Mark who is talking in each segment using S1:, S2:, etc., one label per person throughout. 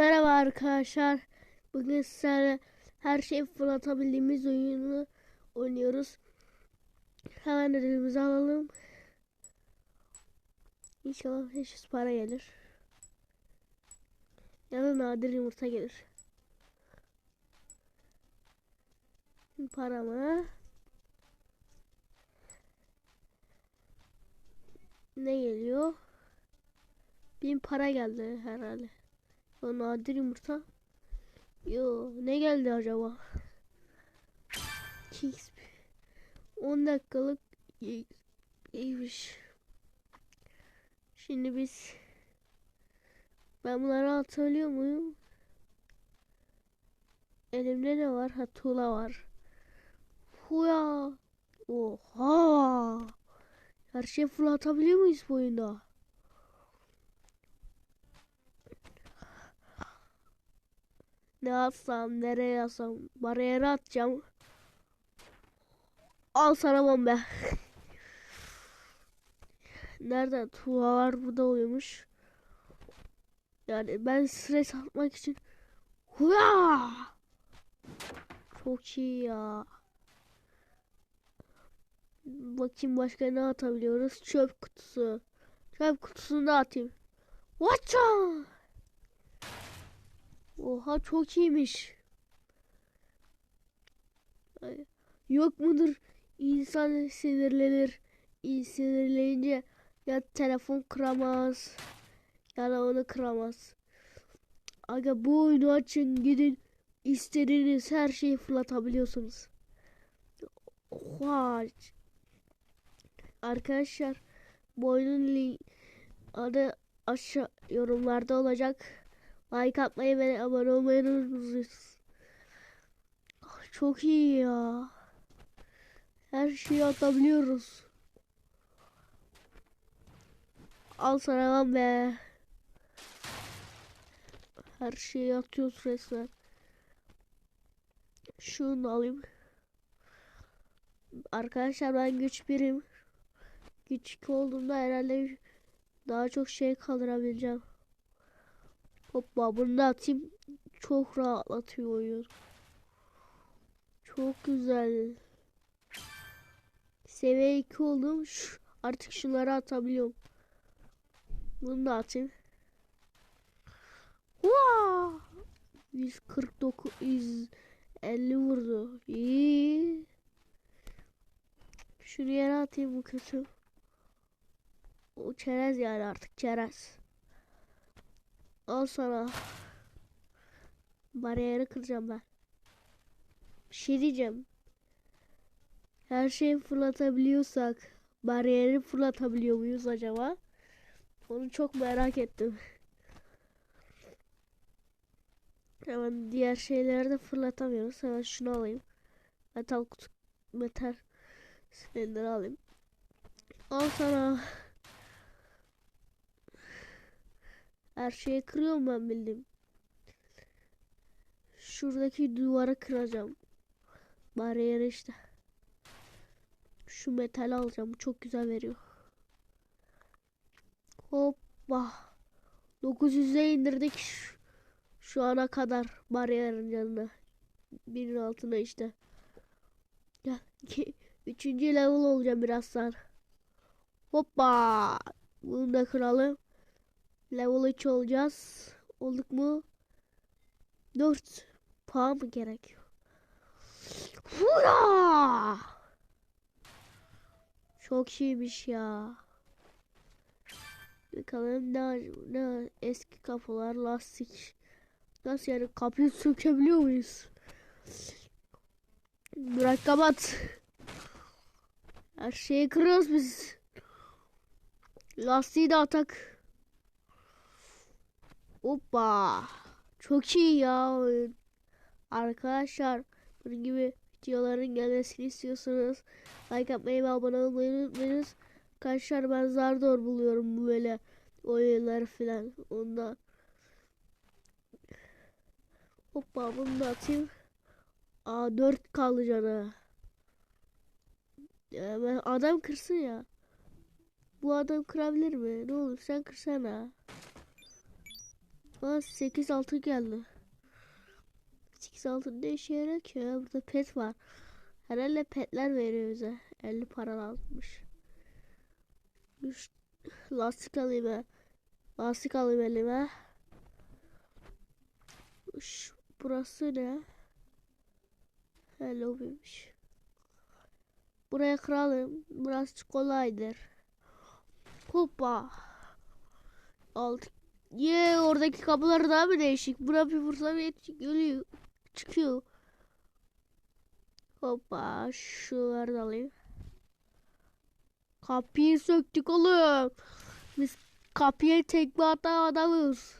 S1: Merhaba arkadaşlar. Bugün sizlerle her şeyi fırlatabildiğimiz oyunu oynuyoruz. Hemen ödülümüzü alalım. İnşallah 500 para gelir. Ya da nadir yumurta gelir. Para mı? Ne geliyor? Bin para geldi herhalde. O nadir yumurta. Yo ne geldi acaba? XP. 10 dakikalık iyi- iyiymiş. Şimdi biz ben bunları atabiliyor muyum? Elimde ne var? Ha tuğla var. Huya. Oha. Her şeyi fırlatabiliyor muyuz bu oyunda? Ne atsam, nereye atsam, bariyere atacağım. Al sana bomba. Nerede? Tuğalar burada uyumuş. Yani ben stres atmak için Huya! Çok iyi ya. Bakayım başka ne atabiliyoruz? Çöp kutusu. Çöp kutusunu da atayım. Watcha! Oha çok iyiymiş. Yok mudur? İnsan sinirlenir. İyi sinirlenince ya telefon kıramaz ya da onu kıramaz. Aga bu oyunu açın gidin istediğiniz her şeyi fırlatabiliyorsunuz. Oha. Arkadaşlar bu oyunun adı aşağı yorumlarda olacak. Like atmayı ve abone olmayı unutmayın. Ah, Çok iyi ya. Her şeyi atabiliyoruz. Al sana lan be. Her şeyi atıyoruz resmen. Şunu alayım. Arkadaşlar ben güç birim. Güç 2 olduğumda herhalde daha çok şey kaldırabileceğim. Hoppa bunu atayım. Çok rahatlatıyor oyun. Çok güzel. Seviye 2 oldum. Şu, artık şunları atabiliyorum. Bunu da atayım. Vaa! 149 150 vurdu. İyi. Yere atayım bu kötü. O çerez yani artık çerez. Al sana. Bariyeri kıracağım ben. Bir şey diyeceğim. Her şeyi fırlatabiliyorsak bariyeri fırlatabiliyor muyuz acaba? Onu çok merak ettim. Hemen diğer şeyleri de fırlatamıyoruz. Hemen şunu alayım. Metal kutu metal silindir alayım. Al sana. Her şeyi kırıyorum ben bildim. Şuradaki duvarı kıracağım. Bariyeri işte. Şu metal alacağım. Bu çok güzel veriyor. Hoppa. 900'e indirdik şu, şu ana kadar bariyerin yanına. Binin altına işte. Gel. iki- Üçüncü level olacağım birazdan. Hoppa. Bunu da kıralım. Level 3 olacağız. Olduk mu? 4 puan mı gerekiyor? Hura! Çok iyiymiş ya. Bakalım ne, ne eski kapılar lastik. Nasıl yani kapıyı sökebiliyor muyuz? Bırak kapat. Her şeyi kırıyoruz biz. Lastiği de atak. Hoppa. Çok iyi ya. Arkadaşlar bunun gibi videoların gelmesini istiyorsanız like atmayı ve abone olmayı unutmayınız. Arkadaşlar ben zar zor buluyorum böyle oyunları filan. Onda Hoppa bunu da atayım. Aa 4 kaldı ben adam kırsın ya. Bu adam kırabilir mi? Ne olur sen kırsana. Aa 8 altın geldi. 8 altın ne işe ki? Burada pet var. Herhalde petler veriyor bize. 50 para almış. Üç, lastik alayım ben. Lastik alayım elime. Şu, burası ne? Hello beymiş. Buraya kıralım. Burası kolaydır. Hoppa. Alt. Ye oradaki kapılar daha mı değişik? Buna bir vursam yet- geliyor. Çıkıyor. Hoppa. Şunları da alayım. Kapıyı söktük oğlum. Biz kapıya tekme atan adamız.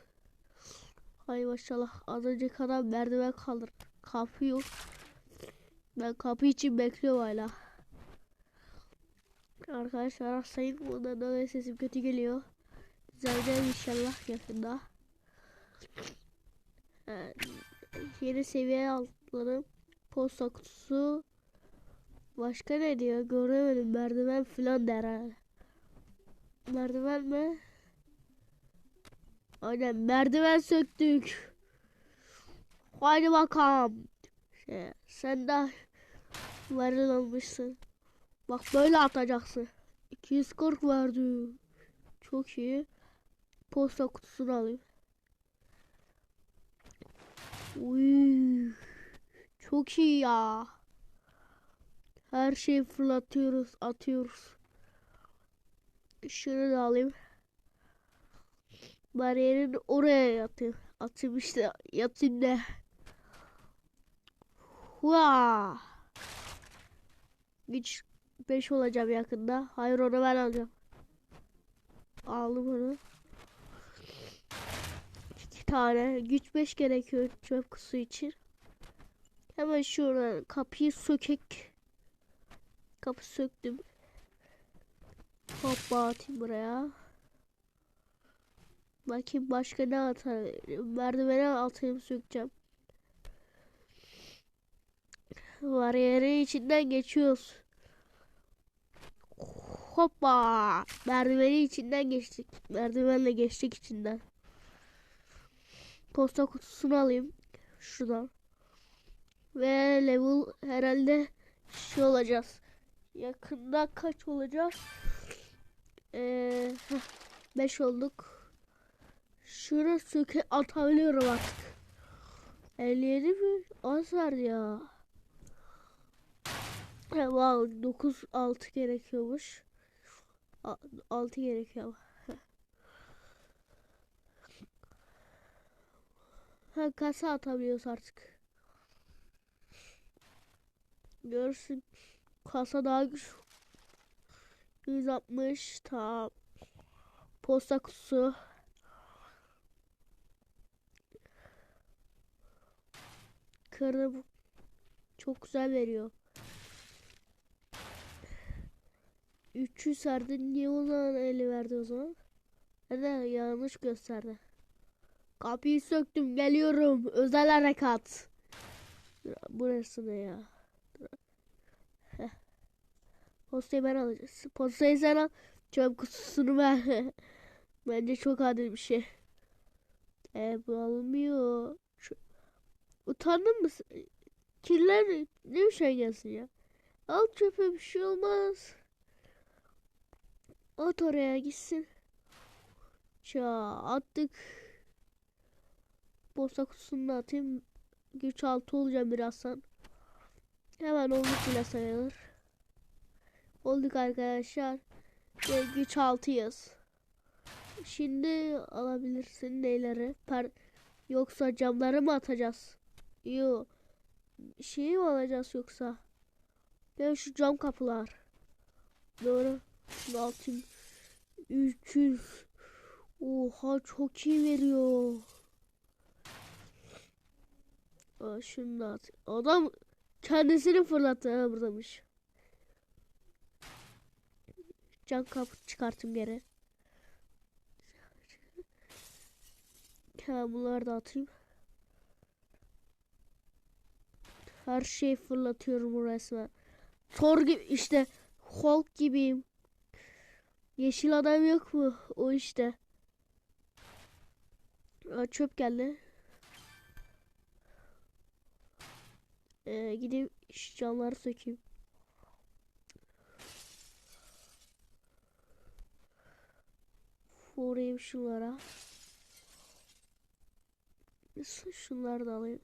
S1: Hay maşallah. Az önce kadar merdiven kalır. Kapı yok. Ben kapı için bekliyorum hala. Arkadaşlar hastayım. Bundan dolayı sesim kötü geliyor. Düzeleceğim inşallah yakında. Evet. Yeni seviye altlarım. Posta kutusu. Başka ne diyor? Göremedim. Merdiven falan der herhalde. Merdiven mi? Aynen merdiven söktük. Hadi bakalım. Şey, sen de varil almışsın. Bak böyle atacaksın. 240 verdi. Çok iyi. Posta kutusunu alayım. Uy. Çok iyi ya. Her şeyi fırlatıyoruz, atıyoruz. Şunu da alayım. Bariyerin oraya yatayım. Atayım işte. Yatayım ne? Vaa. Güç 5 olacağım yakında. Hayır onu ben alacağım. Aldım onu. Tane. Güç 5 gerekiyor çöp kutusu için. Hemen şuradan kapıyı sökek. Kapı söktüm. Hoppa atayım buraya. Bakayım başka ne atarım. Merdivene atayım sökeceğim. Bariyeri içinden geçiyoruz. Hoppa. Merdiveni içinden geçtik. Merdivenle geçtik içinden. Posta kutusunu alayım. Şuradan. Ve level herhalde şey olacağız. Yakında kaç olacağız? Ee, 5 olduk. Şunu söke atabiliyorum artık. 57 mi? Az var ya. Wow, 9 6 gerekiyormuş. 6 gerekiyor. Ha kasa atabiliyoruz artık. Görsün. Kasa daha güçlü. 160 tamam. Posta kutusu. Kırdım. Çok güzel veriyor. 300 verdi. Niye o zaman 50 verdi o zaman? Neden yanlış gösterdi. Kapıyı söktüm. Geliyorum. Özel harekat. Burası ne ya? Postayı ben alacağım. Postayı sen al. Çöp kutusunu ver. Bence çok adil bir şey. E bu alınmıyor. Şu... Utandın mı? Kirler ne bir şey gelsin ya. Al çöpe bir şey olmaz. At oraya gitsin. Ça attık. Posta kutusunu atayım. Güç altı olacağım birazdan. Hemen olduk bile sayılır. Olduk arkadaşlar. Ve güç altıyız. Şimdi alabilirsin neyleri? Per yoksa camları mı atacağız? Yo. Şeyi mi alacağız yoksa? Ya şu cam kapılar. Doğru. Şunu atayım. 300. Oha çok iyi veriyor. Aa, şunu da at. Adam kendisini fırlattı ha buradamış. Can kapı çıkartım geri. Hemen bunları da atayım. Her şeyi fırlatıyorum resmen. Thor gibi işte Hulk gibiyim. Yeşil adam yok mu? O işte. Aa, çöp geldi. Ee, şu camları sökeyim. Vurayım şunlara. Şu- Şunları da alayım.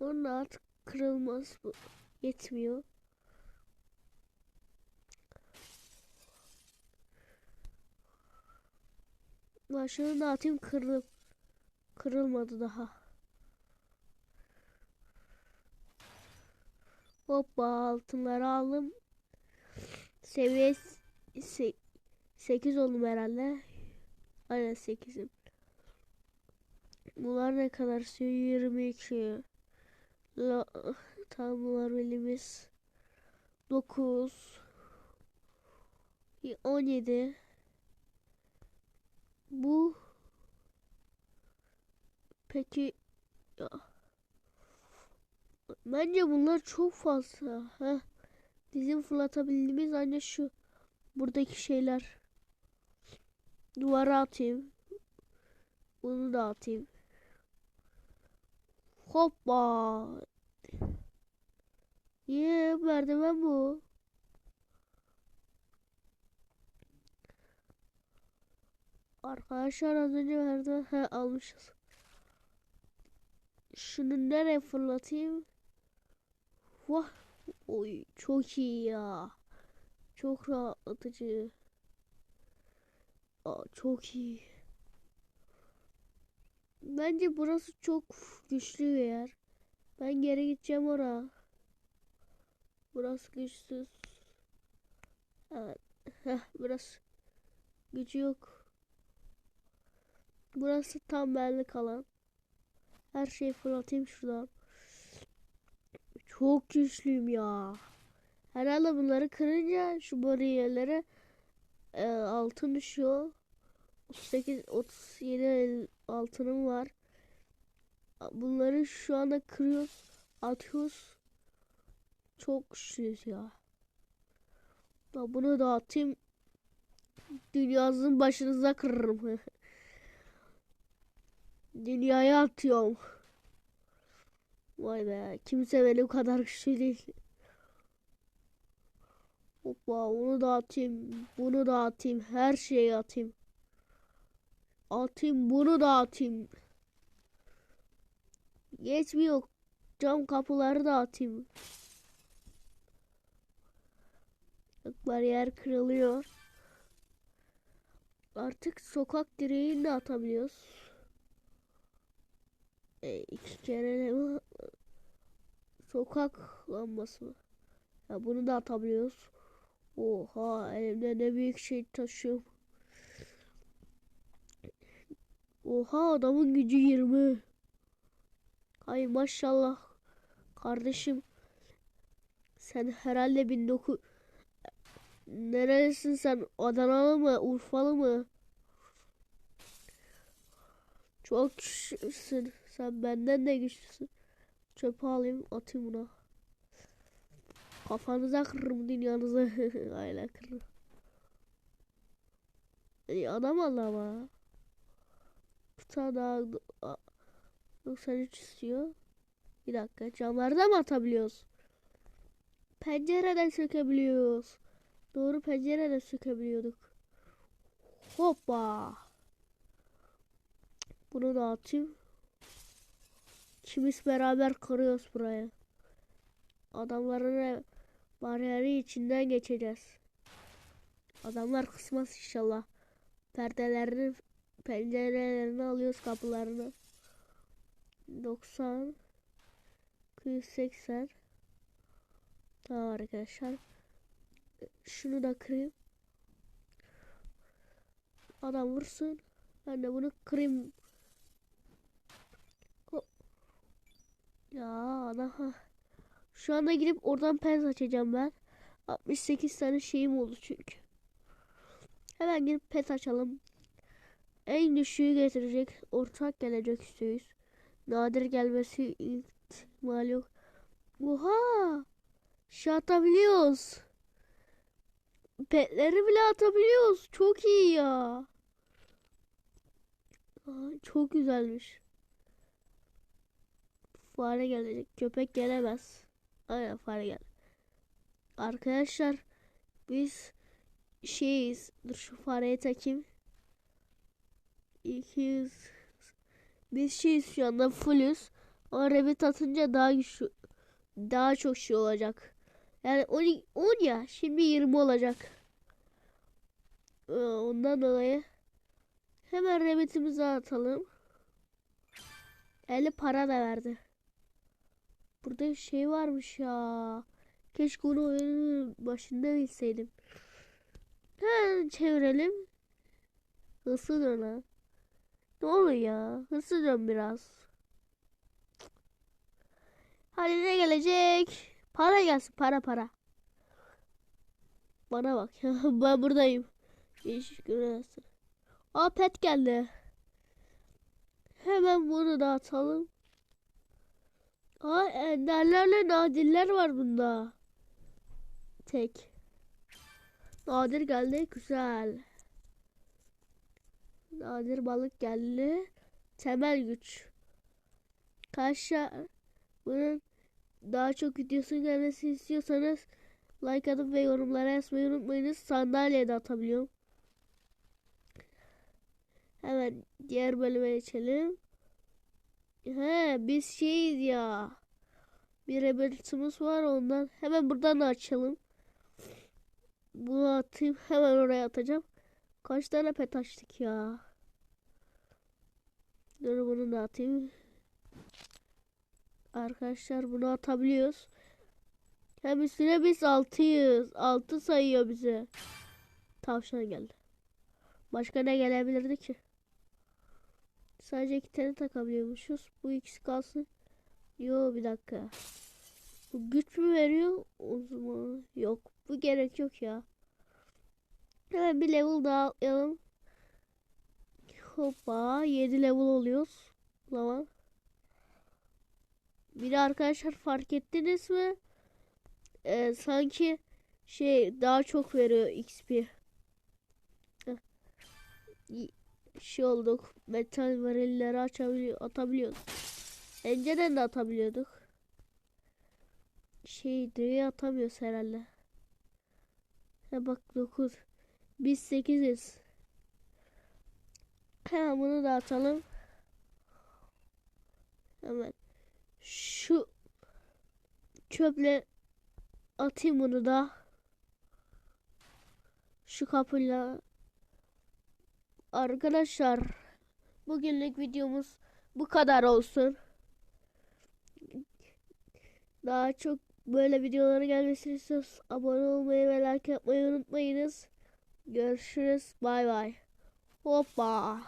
S1: Onun artık kırılmaz bu. Yetmiyor. Başını da atayım. Kırılmadı daha. Hoppa altınları aldım. Seviye 8 oldum herhalde. Aynen 8'im. Bunlar ne kadar sürüyor? 22. La, tam bunlar elimiz. 9. 17. Bu peki ya bence bunlar çok fazla. Ha? Bizim fırlatabildiğimiz ancak şu buradaki şeyler. Duvara atayım. Bunu da atayım. Hoppa. Ye merdiven bu. Arkadaşlar az önce merdiven he, almışız. Şunu nereye fırlatayım? Vah. Oy çok iyi ya. Çok rahatlatıcı. Aa, çok iyi. Bence burası çok güçlü bir yer. Ben geri gideceğim oraya. Burası güçsüz. Evet. Heh, burası gücü yok. Burası tam benlik alan. Her şeyi fırlatayım şuradan. Çok güçlüyüm ya. Herhalde bunları kırınca şu bariyerlere e, altın düşüyor. 38 37 el- altınım var. Bunları şu anda kırıyoruz, atıyoruz. Çok güçlüyüz ya. Ya bunu da atayım. Dünyanızın başınıza kırarım. Dünyaya atıyorum. Vay be. Kimse benim kadar güçlü değil. Hoppa onu da atayım. Bunu da atayım. Her şeyi atayım. Atayım bunu da atayım. Geçmiyor. Cam kapıları da atayım. Bak bariyer kırılıyor. Artık sokak direğini de atabiliyoruz. E, iki kere bu? Sokak lambası mı? Ya bunu da atabiliyoruz. Oha elimde ne büyük şey taşıyorum. Oha adamın gücü 20. Ay maşallah. Kardeşim. Sen herhalde 19 Nerelisin sen? Adanalı mı? Urfalı mı? Çok güçlüsün. Sen benden de güçlüsün. Çöpe alayım atayım buna. Kafanıza kırırım dünyanızı. Aynen kırırım. İyi adam Allah ama. Bir tane daha a- 93 istiyor. Bir dakika camlardan mı atabiliyoruz? Pencereden sökebiliyoruz. Doğru pencereden sökebiliyorduk. Hoppa. Bunu da atayım. İkimiz beraber kırıyoruz burayı. Adamların bariyeri içinden geçeceğiz. Adamlar kısmaz inşallah. Perdelerini, pencerelerini alıyoruz kapılarını. 90 280 Tamam arkadaşlar. Şunu da kırayım. Adam vursun. Ben de bunu kırayım. Ya ana. Şu anda gidip oradan pens açacağım ben. 68 tane şeyim oldu çünkü. Hemen gidip pet açalım. En düşüğü getirecek. Ortak gelecek üsteyiz. Nadir gelmesi ihtimal yok. Oha! Şey atabiliyoruz. petleri bile atabiliyoruz. Çok iyi ya. Aa, çok güzelmiş. Fare gelecek. Köpek gelemez. Aynen fare gel. Arkadaşlar biz şeyiz. Dur şu fareyi takayım. 200 Biz şeyiz şu anda fullüz. Ama rabbit atınca daha güçlü daha çok şey olacak. Yani 10, 10 ya şimdi 20 olacak. Ee, Ondan dolayı hemen rabbitimizi atalım. 50 para da verdi. Burada şey varmış ya. Keşke onu oyunun başında bilseydim. Hemen çevirelim. Hızlı dön ha. Ne oluyor ya? Hızlı dön biraz. Hadi ne gelecek? Para gelsin para para. Bana bak ben buradayım. Değişik görüyorsun. Aa pet geldi. Hemen bunu da atalım. Aa enderlerle nadirler var bunda. Tek. Nadir geldi güzel. Nadir balık geldi. Temel güç. Kaşa bunun daha çok videosun gelmesini istiyorsanız like atıp ve yorumlara yazmayı unutmayınız. Sandalye de atabiliyorum. Hemen diğer bölüme geçelim. He biz şeyiz ya. Bir rebelitimiz var ondan. Hemen buradan da açalım. Bunu atayım. Hemen oraya atacağım. Kaç tane pet açtık ya. Dur bunu da atayım. Arkadaşlar bunu atabiliyoruz. Hem üstüne biz 600. 6 sayıyor bize. Tavşan geldi. Başka ne gelebilirdi ki? Sadece iki tane takabiliyormuşuz. Bu ikisi kalsın. Yo bir dakika. Bu güç mü veriyor? O zaman yok. Bu gerek yok ya. Hemen bir level daha atlayalım. Hoppa 7 level oluyoruz. Zaman. Bir arkadaşlar fark ettiniz mi? Ee, sanki şey daha çok veriyor XP. Şey olduk. Metal varilleri açabiliyor, atabiliyorduk. Önceden de atabiliyorduk. Şey diye atamıyoruz herhalde. Ha bak 9. Biz 8'iz. Hemen bunu da atalım. Hemen şu çöple atayım bunu da. Şu kapıyla. Arkadaşlar bugünlük videomuz bu kadar olsun. Daha çok böyle videoları gelmesini istiyorsanız abone olmayı ve like yapmayı unutmayınız. Görüşürüz. Bay bay. Hoppa.